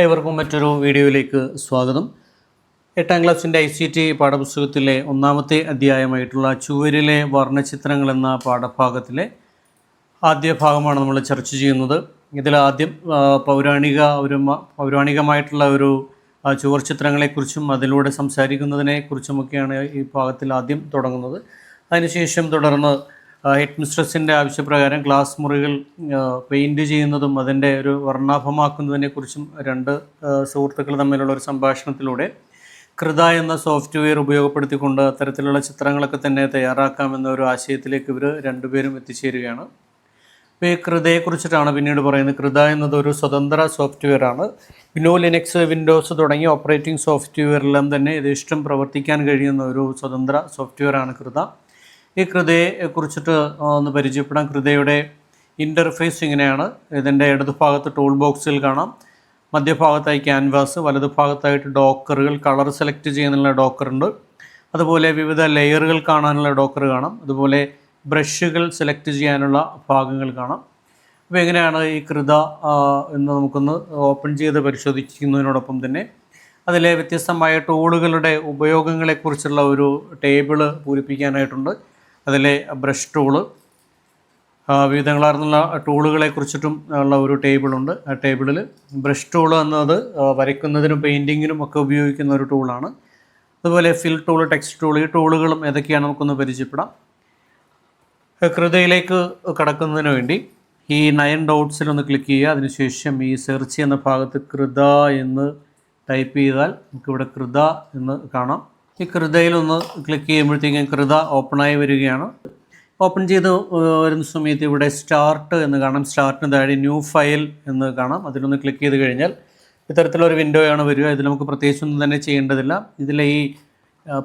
ഏവർക്കും മറ്റൊരു വീഡിയോയിലേക്ക് സ്വാഗതം. എട്ടാം ക്ലാസ്സിന്റെ ഐ സി ടി പാഠപുസ്തകത്തിലെ ഒന്നാമത്തെ അധ്യായമായിട്ടുള്ള ചുവരിലെ വർണചിത്രങ്ങൾ എന്ന പാഠഭാഗത്തിലെ ആദ്യ ഭാഗമാണ് നമ്മൾ ചർച്ച ചെയ്യുന്നത്. ഇതിൽ ആദ്യം പൗരാണിക ഒരു പൗരാണികമായിട്ടുള്ള ഒരു ചുവർ ചിത്രങ്ങളെക്കുറിച്ചും അതിലൂടെ സംസാരിക്കുന്നതിനെക്കുറിച്ചുമൊക്കെയാണ് ഈ ഭാഗത്തിൽ ആദ്യം തുടങ്ങുന്നത്. അതിനുശേഷം തുടർന്ന് ഹെഡ് മിസ്ട്രസിന്റെ ആവശ്യപ്രകാരം ക്ലാസ് മുറികൾ പെയിന്റ് ചെയ്യുന്നതും അതിന്റെ ഒരു വർണാഭമാക്കുന്നതിനെക്കുറിച്ചും രണ്ട് സുഹൃത്തുക്കൾ തമ്മിലുള്ള ഒരു സംഭാഷണത്തിലൂടെ കൃത എന്ന സോഫ്റ്റ്വെയർ ഉപയോഗപ്പെടുത്തിക്കൊണ്ട് അത്തരത്തിലുള്ള ചിത്രങ്ങളൊക്കെ തന്നെ തയ്യാറാക്കാമെന്ന ഒരു ആശയത്തിലേക്ക് ഇവർ രണ്ടുപേരും എത്തിച്ചേരുകയാണ്. അപ്പോൾ ഈ കൃതയെക്കുറിച്ചിട്ടാണ് പിന്നീട് പറയുന്നത്. കൃത എന്നത് ഒരു സ്വതന്ത്ര സോഫ്റ്റ്വെയർ ആണ്. വിനോ ലിനക്സ് വിൻഡോസ് തുടങ്ങിയ ഓപ്പറേറ്റിംഗ് സോഫ്റ്റ്വെയറിലെല്ലാം തന്നെ യഥേഷ്ടം പ്രവർത്തിക്കാൻ കഴിയുന്ന ഒരു സ്വതന്ത്ര സോഫ്റ്റ്വെയർ ആണ് കൃത. ഈ കൃതയെ കുറിച്ചിട്ട് ഒന്ന് പരിചയപ്പെടാം. കൃതയുടെ ഇന്റർഫേസ് ഇങ്ങനെയാണ്. ഇതിന്റെ ഇടതുഭാഗത്ത് ടൂൾ ബോക്സിൽ കാണാം. മധ്യഭാഗത്തായി ക്യാൻവാസ് വലതുഭാഗത്തായിട്ട് ഡോക്കറുകൾ കളർ സെലക്ട് ചെയ്യുന്നുള്ള ഡോക്കറുണ്ട് അതുപോലെ വിവിധ ലെയറുകൾ കാണാനുള്ള ഡോക്കർ കാണാം. അതുപോലെ ബ്രഷുകൾ സെലക്ട് ചെയ്യാനുള്ള ഭാഗങ്ങൾ കാണാം. അപ്പോൾ എങ്ങനെയാണ് ഈ കൃത എന്ന് നമുക്കൊന്ന് ഓപ്പൺ ചെയ്ത് പരിശോധിക്കുന്നതിനോടൊപ്പം തന്നെ അതിലെ വ്യത്യസ്തമായ ടൂളുകളുടെ ഉപയോഗങ്ങളെക്കുറിച്ചുള്ള ഒരു ടേബിൾ പൂരിപ്പിക്കാനായിട്ടുണ്ട്. അതിലെ ബ്രഷ് ടൂൾ വിവിധങ്ങളാർന്നുള്ള ടൂളുകളെ കുറിച്ചിട്ടും ഉള്ള ഒരു ടേബിളുണ്ട് ആ ടേബിളിൽ ബ്രഷ് ടൂൾ എന്നത് വരയ്ക്കുന്നതിനും പെയിന്റിങ്ങിനും ഒക്കെ ഉപയോഗിക്കുന്ന ഒരു ടൂളാണ് അതുപോലെ ഫിൽ ടൂൾ ടെക്സ്റ്റ് ടൂൾ ഈ ടൂളുകളും ഏതൊക്കെയാണ് നമുക്കൊന്ന് പരിചയപ്പെടാം. കൃതയിലേക്ക് കടക്കുന്നതിന് വേണ്ടി ഈ നയൻ ഡോട്ട്സിൽ ഒന്ന് ക്ലിക്ക് ചെയ്യുക. അതിനുശേഷം ഈ സെർച്ച് എന്ന ഭാഗത്ത് കൃത എന്ന് ടൈപ്പ് ചെയ്താൽ നമുക്കിവിടെ കൃത എന്ന് കാണാം. ഈ കൃതയിലൊന്ന് ക്ലിക്ക് ചെയ്യുമ്പോഴത്തേക്കും കൃത ഓപ്പണായി വരികയാണ്. ഓപ്പൺ ചെയ്ത് വരുന്ന സമയത്ത് ഇവിടെ സ്റ്റാർട്ട് എന്ന് കാണാം. സ്റ്റാർട്ടിന് താഴെ ന്യൂ ഫയൽ എന്ന് കാണാം. അതിലൊന്ന് ക്ലിക്ക് ചെയ്ത് കഴിഞ്ഞാൽ ഇത്തരത്തിലൊരു വിൻഡോയാണ് വരിക. ഇതിൽ നമുക്ക് പ്രത്യേകിച്ചൊന്നും തന്നെ ചെയ്യേണ്ടതില്ല. ഇതിലെ ഈ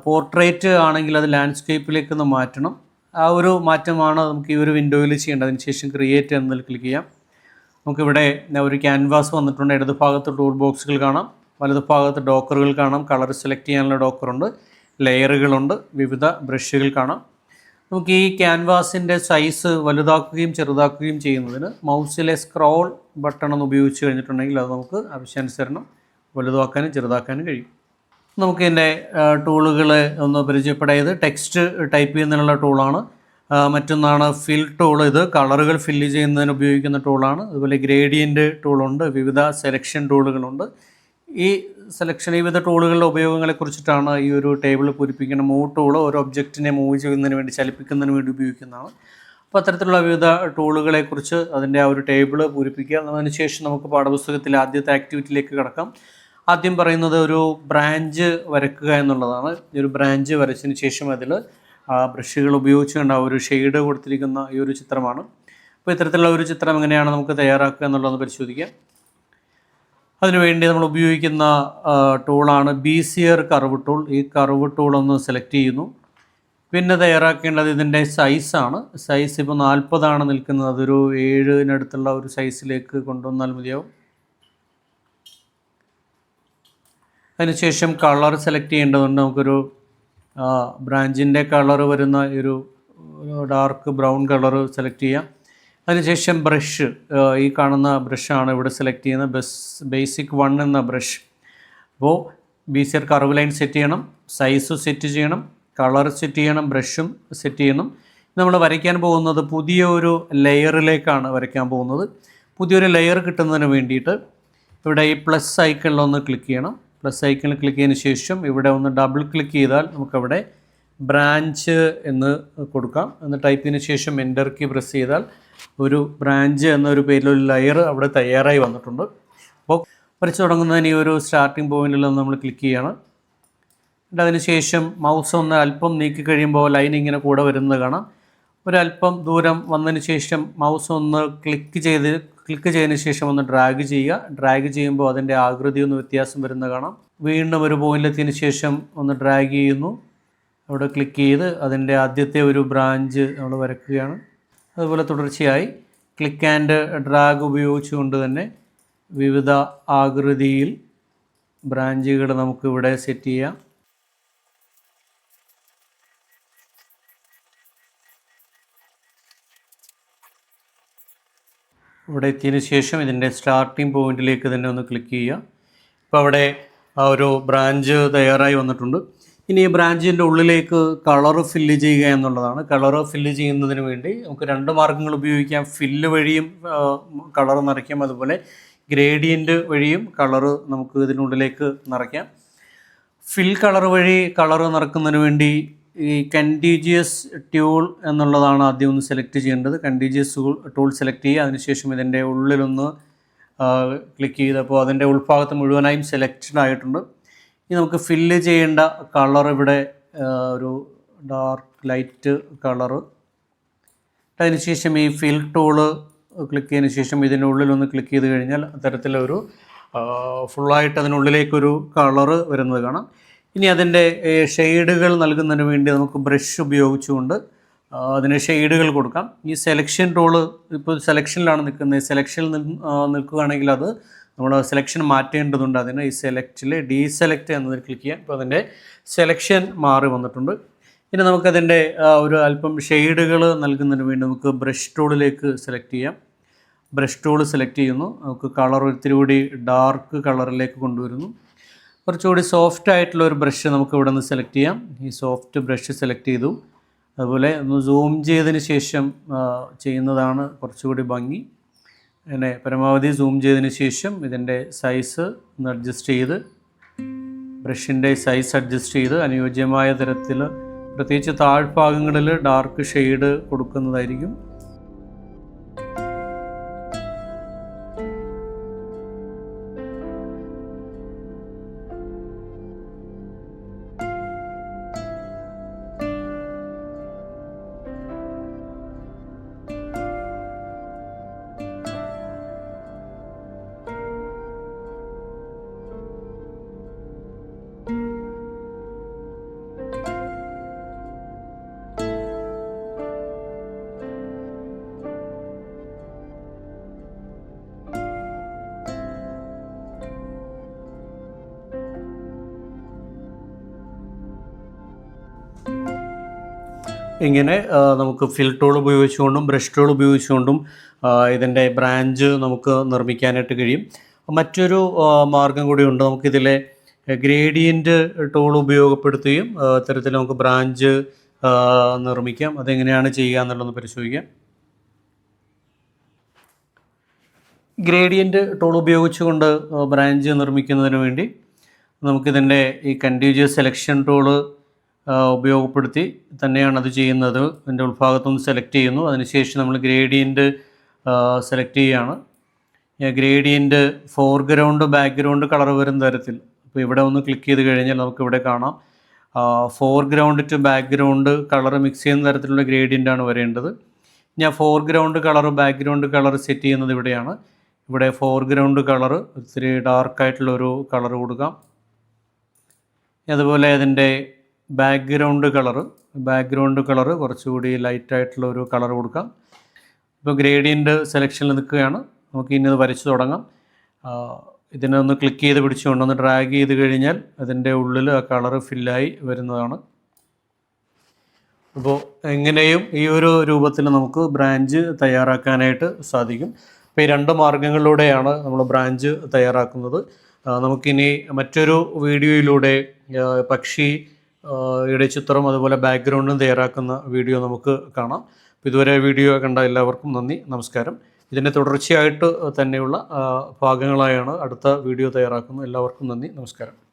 പോർട്രേറ്റ് ആണെങ്കിൽ അത് ലാൻഡ്സ്കേപ്പിലേക്ക് ഒന്ന് മാറ്റണം. ആ ഒരു മാറ്റമാണ് നമുക്ക് ഈ ഒരു വിൻഡോയിൽ ചെയ്യേണ്ടത്. അതിനുശേഷം ക്രിയേറ്റ് എന്നതിൽ ക്ലിക്ക് ചെയ്യാം. നമുക്കിവിടെ ഒരു ക്യാൻവാസ് വന്നിട്ടുണ്ട്. ഇടത് ഭാഗത്ത് ടൂൾ ബോക്സുകൾ കാണാം. വലത് ഭാഗത്ത് ഡോക്കറുകൾ കാണാം. കളർ സെലക്ട് ചെയ്യാനുള്ള ഡോക്കറുണ്ട്. ലെയറുകളുണ്ട്. വിവിധ ബ്രഷുകൾ കാണാം. നമുക്ക് ഈ ക്യാൻവാസിന്റെ സൈസ് വലുതാക്കുകയും ചെറുതാക്കുകയും ചെയ്യുന്നതിന് മൗസിലെ സ്ക്രോൾ ബട്ടൺ ഒന്ന് ഉപയോഗിച്ച് കഴിഞ്ഞിട്ടുണ്ടെങ്കിൽ അത് നമുക്ക് ആവശ്യാനുസരണം വലുതാക്കാനും ചെറുതാക്കാനും കഴിയും. നമുക്ക് ഇതിന്റെ ടൂളുകൾ ഒന്ന് പരിചയപ്പെടായത് ടെക്സ്റ്റ് ടൈപ്പ് ചെയ്യുന്നതിനുള്ള ടൂളാണ്. മറ്റൊന്നാണ് ഫിൽ ടൂൾ ഇത് കളറുകൾ ഫില്ല് ചെയ്യുന്നതിന് ഉപയോഗിക്കുന്ന ടൂളാണ് അതുപോലെ ഗ്രേഡിയന്റ് ടൂളുണ്ട് വിവിധ സെലക്ഷൻ ടൂളുകളുണ്ട് ഈ സെലക്ഷൻ വിവിധ ടൂളുകളുടെ ഉപയോഗങ്ങളെ കുറിച്ചിട്ടാണ് ഈ ഒരു ടേബിൾ പൂരിപ്പിക്കുന്ന മൂവ് ടൂൾ ഒരു ഒബ്ജക്റ്റിനെ മൂവ് ചെയ്യുന്നതിന് വേണ്ടി ചലിപ്പിക്കുന്നതിന് വേണ്ടി ഉപയോഗിക്കുന്നതാണ്. അപ്പോൾ അത്തരത്തിലുള്ള വിവിധ ടൂളുകളെക്കുറിച്ച് അതിന്റെ ആ ഒരു ടേബിൾ പൂരിപ്പിക്കുക. അതിനുശേഷം നമുക്ക് പാഠപുസ്തകത്തിലെ ആദ്യത്തെ ആക്ടിവിറ്റിയിലേക്ക് കിടക്കാം. ആദ്യം പറയുന്നത് ഒരു ബ്രാഞ്ച് വരക്കുക എന്നുള്ളതാണ്. ഈ ഒരു ബ്രാഞ്ച് വരച്ചതിന് ശേഷം അതിൽ ബ്രഷുകൾ ഉപയോഗിച്ചുകൊണ്ട് ആ ഒരു ഷെയ്ഡ് കൊടുത്തിരിക്കുന്ന ഈ ഒരു ചിത്രമാണ്. അപ്പോൾ ഇത്തരത്തിലുള്ള ഒരു ചിത്രം എങ്ങനെയാണ് നമുക്ക് തയ്യാറാക്കുക എന്നുള്ളത് പരിശോധിക്കാം. അതിനുവേണ്ടി നമ്മൾ ഉപയോഗിക്കുന്ന ടൂളാണ് ബി സിയർ കർവ് ടൂൾ ഈ കർവ് ടൂൾ ഒന്ന് സെലക്ട് ചെയ്യുന്നു. പിന്നെ തയ്യാറാക്കേണ്ടത് ഇതിന്റെ സൈസാണ് സൈസ് ഇപ്പോൾ നാൽപ്പതാണ് നിൽക്കുന്നത്. അതൊരു ഏഴിനടുത്തുള്ള ഒരു സൈസിലേക്ക് കൊണ്ടുവന്നാൽ മതിയാവും. അതിനുശേഷം കളർ സെലക്ട് ചെയ്യേണ്ടതുണ്ട്. നമുക്കൊരു ബ്രാഞ്ചിന്റെ കളർ വരുന്ന ഒരു ഡാർക്ക് ബ്രൗൺ കളർ സെലക്ട് ചെയ്യാം. അതിനുശേഷം ബ്രഷ് ഈ കാണുന്ന ബ്രഷാണ് ഇവിടെ സെലക്ട് ചെയ്യുന്നത്. ബസ് ബേസിക് വൺ എന്ന ബ്രഷ് അപ്പോൾ B C R curve line set ചെയ്യണം സൈസ് സെറ്റ് ചെയ്യണം കളർ സെറ്റ് ചെയ്യണം ബ്രഷും സെറ്റ് ചെയ്യണം. നമ്മൾ വരയ്ക്കാൻ പോകുന്നത് പുതിയ ഒരു ലെയറിലേക്കാണ് വരയ്ക്കാൻ പോകുന്നത്. പുതിയൊരു ലെയർ കിട്ടുന്നതിന് വേണ്ടിയിട്ട് ഇവിടെ ഈ പ്ലസ് ഐക്കണിലൊന്ന് ക്ലിക്ക് ചെയ്യണം. പ്ലസ് ഐക്കണിൽ ക്ലിക്ക് ചെയ്തതിന് ശേഷം ഇവിടെ ഒന്ന് ഡബിൾ ക്ലിക്ക് ചെയ്താൽ നമുക്കവിടെ ബ്രാഞ്ച് എന്ന് കൊടുക്കാം. എന്ന് ടൈപ്പ് ചെയ്തതിന് ശേഷം എന്റർ കീ പ്രസ് ചെയ്താൽ ഒരു ബ്രാഞ്ച് എന്നൊരു പേരിലൊരു ലെയർ അവിടെ തയ്യാറായി വന്നിട്ടുണ്ട്. അപ്പോൾ വരച്ച് തുടങ്ങുന്നതിന് ഈ ഒരു സ്റ്റാർട്ടിംഗ് പോയിന്റിൽ നമ്മൾ ക്ലിക്ക് ചെയ്യണം. എന്നിട്ട് അതിന് ശേഷം മൗസ് ഒന്ന് അല്പം നീക്കി കഴിയുമ്പോൾ ലൈൻ ഇങ്ങനെ കൂടെ വരുന്നത് കാണാം. ഒരല്പം ദൂരം വന്നതിന് ശേഷം മൗസ് ഒന്ന് ക്ലിക്ക് ചെയ്ത് ക്ലിക്ക് ചെയ്തതിന് ശേഷം ഒന്ന് ഡ്രാഗ് ചെയ്യുക. ഡ്രാഗ് ചെയ്യുമ്പോൾ അതിന്റെ ആകൃതി ഒന്ന് വ്യത്യാസം വരുന്നത് കാണാം. വീണ്ടും ഒരു പോയിന്റിലെത്തിയതിന് ശേഷം ഒന്ന് ഡ്രാഗ് ചെയ്യുന്നു. അവിടെ ക്ലിക്ക് ചെയ്ത് അതിന്റെ ആദ്യത്തെ ഒരു ബ്രാഞ്ച് നമ്മൾ വരക്കുകയാണ്. അതുപോലെ തുടർച്ചയായി ക്ലിക്ക് ആൻഡ് ഡ്രാഗ് ഉപയോഗിച്ചുകൊണ്ട് തന്നെ വിവിധ ആകൃതിയിൽ ബ്രാഞ്ചുകൾ നമുക്കിവിടെ സെറ്റ് ചെയ്യാം. ഇവിടെ എത്തിയതിന് ശേഷം ഇതിന്റെ സ്റ്റാർട്ടിംഗ് പോയിന്റിലേക്ക് തന്നെ ഒന്ന് ക്ലിക്ക് ചെയ്യുക. ഇപ്പോൾ അവിടെ ആ ഒരു ബ്രാഞ്ച് തയ്യാറായി വന്നിട്ടുണ്ട്. ഇനി ഈ ബ്രാഞ്ചിന്റെ ഉള്ളിലേക്ക് കളർ ഫില്ല് ചെയ്യുക എന്നുള്ളതാണ്. കളർ ഫില്ല് ചെയ്യുന്നതിന് വേണ്ടി നമുക്ക് രണ്ട് മാർഗങ്ങൾ ഉപയോഗിക്കാം. ഫില്ല് വഴിയും കളർ നിറയ്ക്കാം. അതുപോലെ ഗ്രേഡിയന്റ് വഴിയും കളർ നമുക്ക് ഇതിനുള്ളിലേക്ക് നിറയ്ക്കാം. ഫിൽ കളർ വഴി കളർ നിറക്കുന്നതിന് വേണ്ടി ഈ കണ്ടീജിയസ് ട്യൂൾ എന്നുള്ളതാണ് ആദ്യം ഒന്ന് സെലക്ട് ചെയ്യേണ്ടത്. കണ്ടീജിയസ് ടൂൾ സെലക്ട് ചെയ്യുക. അതിനുശേഷം ഇതിന്റെ ഉള്ളിലൊന്ന് ക്ലിക്ക് ചെയ്തപ്പോൾ അതിന്റെ ഉൾഭാഗത്ത് മുഴുവനായും സെലക്റ്റഡ് ആയിട്ടുണ്ട്. ഇനി നമുക്ക് ഫില്ല് ചെയ്യേണ്ട കളർ ഇവിടെ ഒരു ഡാർക്ക് ലൈറ്റ് കളറ് അതിനുശേഷം ഈ ഫിൽ ടൂൾ ക്ലിക്ക് ചെയ്തതിന് ശേഷം ഇതിന്റെ ഉള്ളിലൊന്ന് ക്ലിക്ക് ചെയ്ത് കഴിഞ്ഞാൽ അത്തരത്തിലൊരു ഫുള്ളായിട്ട് അതിനുള്ളിലേക്കൊരു കളർ വരുന്നത് കാണാം. ഇനി അതിന്റെ ഷെയ്ഡുകൾ നൽകുന്നതിന് വേണ്ടി നമുക്ക് ബ്രഷ് ഉപയോഗിച്ചുകൊണ്ട് അതിന് ഷെയ്ഡുകൾ കൊടുക്കാം. ഈ സെലക്ഷൻ റോൾ ഇപ്പോൾ സെലക്ഷനിലാണ് നിൽക്കുന്നത്. സെലക്ഷനിൽ നിൽക്കുകയാണെങ്കിൽ അത് നമ്മൾ സെലക്ഷൻ മാറ്റേണ്ടതുണ്ട്. അതിന് ഈ സെലക്റ്റിൽ ഡീസെലക്ട് എന്നതിൽ ക്ലിക്ക് ചെയ്യാം. ഇപ്പോൾ അതിന്റെ സെലക്ഷൻ മാറി വന്നിട്ടുണ്ട്. ഇനി നമുക്കതിന്റെ ഒരു അല്പം ഷെയ്ഡുകൾ നൽകുന്നതിന് വേണ്ടി നമുക്ക് ബ്രഷ് ടൂളിലേക്ക് സെലക്ട് ചെയ്യാം. ബ്രഷ് ടൂൾ സെലക്ട് ചെയ്യുന്നു. നമുക്ക് കളർ ഒത്തിരി കൂടി ഡാർക്ക് കളറിലേക്ക് കൊണ്ടുവരുന്നു. കുറച്ചുകൂടി സോഫ്റ്റ് ആയിട്ടുള്ള ഒരു ബ്രഷ് നമുക്ക് ഇവിടെ നിന്ന് സെലക്ട് ചെയ്യാം. ഈ സോഫ്റ്റ് ബ്രഷ് സെലക്ട് ചെയ്തു. അതുപോലെ ഒന്ന് സൂം ചെയ്തതിന് ശേഷം ചെയ്യുന്നതാണ് കുറച്ചുകൂടി ഭംഗി. അങ്ങനെ പരമാവധി സൂം ചെയ്തതിന് ശേഷം ഇതിന്റെ സൈസ് ഒന്ന് അഡ്ജസ്റ്റ് ചെയ്ത് ബ്രഷിന്റെ സൈസ് അഡ്ജസ്റ്റ് ചെയ്ത് അനുയോജ്യമായ തരത്തിൽ പ്രത്യേകിച്ച് താഴ്ഭാഗങ്ങളിൽ ഡാർക്ക് ഷെയ്ഡ് കൊടുക്കുന്നതായിരിക്കും. ഇങ്ങനെ നമുക്ക് ഫിൽ ടൂൾ ഉപയോഗിച്ചുകൊണ്ടും ബ്രഷ് ടൂൾ ഉപയോഗിച്ചുകൊണ്ടും ഇതിന്റെ ബ്രാഞ്ച് നമുക്ക് നിർമ്മിക്കാനായിട്ട് കഴിയും. മറ്റൊരു മാർഗം കൂടിയുണ്ട് നമുക്കിതിലെ ഗ്രേഡിയന്റ് ടൂൾ ഉപയോഗപ്പെടുത്തുകയും ഇത്തരത്തിൽ നമുക്ക് ബ്രാഞ്ച് നിർമ്മിക്കാം. അതെങ്ങനെയാണ് ചെയ്യുക എന്നുള്ളതൊന്ന് പരിശോധിക്കാം. ഗ്രേഡിയന്റ് ടൂൾ ഉപയോഗിച്ചുകൊണ്ട് ബ്രാഞ്ച് നിർമ്മിക്കുന്നതിന് വേണ്ടി നമുക്കിതിന്റെ ഈ കണ്ടിജ്യസ് സെലക്ഷൻ ടൂൾ ഉപയോഗപ്പെടുത്തി തന്നെയാണ് അത് ചെയ്യുന്നത്. അതിന്റെ ഉൾഭാഗത്തുനിന്ന് സെലക്ട് ചെയ്യുന്നു. അതിനുശേഷം നമ്മൾ ഗ്രേഡിയന്റ് സെലക്ട് ചെയ്യുകയാണ് ഗ്രേഡിയന്റ് ഫോർഗ്രൗണ്ട് ബാക്ക്ഗ്രൗണ്ട് കളർ വരുന്ന തരത്തിൽ. അപ്പോൾ ഇവിടെ ഒന്ന് ക്ലിക്ക് ചെയ്ത് കഴിഞ്ഞാൽ നമുക്ക് ഇവിടെ കാണാം. Foreground to background colour mix ചെയ്യുന്ന തരത്തിലുള്ള ഗ്രേഡിയന്റ് ആണ് വരേണ്ടത്. ഞാൻ foreground colour background colour set ചെയ്യുന്നത് ഇവിടെയാണ്. ഇവിടെ ഫോർഗ്രൗണ്ട് കളർ ഇത്തിരി ഡാർക്കായിട്ടുള്ളൊരു കളർ കൊടുക്കാം. അതുപോലെ അതിന്റെ ബാക്ക്ഗ്രൗണ്ട് കളറ് ബാക്ക്ഗ്രൗണ്ട് കളറ് കുറച്ചുകൂടി ലൈറ്റായിട്ടുള്ള ഒരു കളർ കൊടുക്കാം. ഇപ്പോൾ ഗ്രേഡിയന്റ് സെലക്ഷനിൽ നിൽക്കുകയാണ്. നമുക്ക് ഇനി അത് വരച്ച് തുടങ്ങാം. ഇതിനെ ഒന്ന് ക്ലിക്ക് ചെയ്ത് പിടിച്ചുകൊണ്ട് ഒന്ന് ഡ്രാഗ് ചെയ്ത് കഴിഞ്ഞാൽ അതിന്റെ ഉള്ളിൽ ആ കളറ് ഫില്ലായി വരുന്നതാണ്. അപ്പോൾ എങ്ങനെയും ഈ ഒരു രൂപത്തിൽ നമുക്ക് ബ്രാഞ്ച് തയ്യാറാക്കാനായിട്ട് സാധിക്കും. അപ്പോൾ ഈ രണ്ട് മാർഗങ്ങളിലൂടെയാണ് നമ്മൾ ബ്രാഞ്ച് തയ്യാറാക്കുന്നത്. നമുക്കിനി മറ്റൊരു വീഡിയോയിലൂടെ പക്ഷി യുടെ ചിത്രം അതുപോലെ ബാക്ക്ഗ്രൗണ്ടും തയ്യാറാക്കുന്ന വീഡിയോ നമുക്ക് കാണാം. ഇതുവരെ വീഡിയോ കണ്ട എല്ലാവർക്കും നന്ദി നമസ്കാരം. ഇതിന്റെ തുടർച്ചയായിട്ട് തന്നെയുള്ള ഭാഗങ്ങളായാണ് അടുത്ത വീഡിയോ തയ്യാറാക്കുന്നത് എല്ലാവർക്കും നന്ദി നമസ്കാരം.